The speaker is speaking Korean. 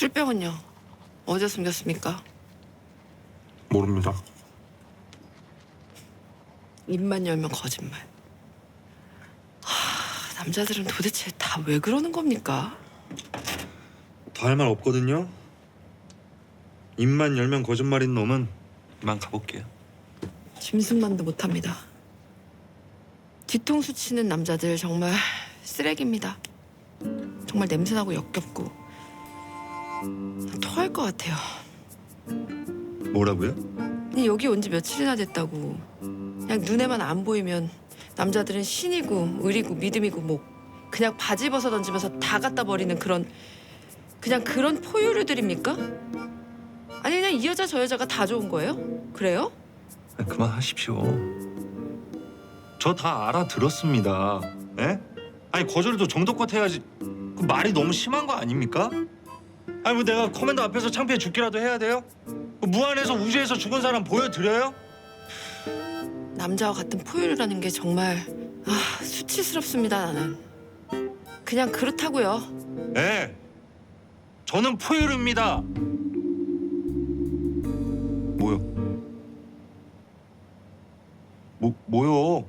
술병은요? 어디에 숨겼습니까? 모릅니다. 입만 열면 거짓말. 하, 남자들은 도대체 다 왜 그러는 겁니까? 더 할 말 없거든요. 입만 열면 거짓말인 놈은 이만 가볼게요. 짐승만도 못합니다. 뒤통수 치는 남자들 정말 쓰레기입니다. 정말 냄새나고 역겹고 토할 것 같아요. 뭐라고요? 근데 여기 온 지 며칠이나 됐다고. 그냥 눈에만 안 보이면 남자들은 신이고 의리고 믿음이고 뭐 그냥 바지 벗어 던지면서 다 갖다 버리는 그런 그냥 그런 포유류들입니까? 아니 그냥 이 여자 저 여자가 다 좋은 거예요? 그래요? 그만하십시오. 저 다 알아들었습니다. 예? 아니 거절도 정도껏 해야지. 그 말이 너무 심한 거 아닙니까? 아니 뭐 내가 커맨더 앞에서 창피해 죽기라도 해야 돼요? 그 무한에서 우주에서 죽은 사람 보여드려요? 남자와 같은 포유류라는 게 정말 아, 수치스럽습니다 나는. 그냥 그렇다고요. 예. 저는 포유류입니다. 뭐요? 뭐 뭐요?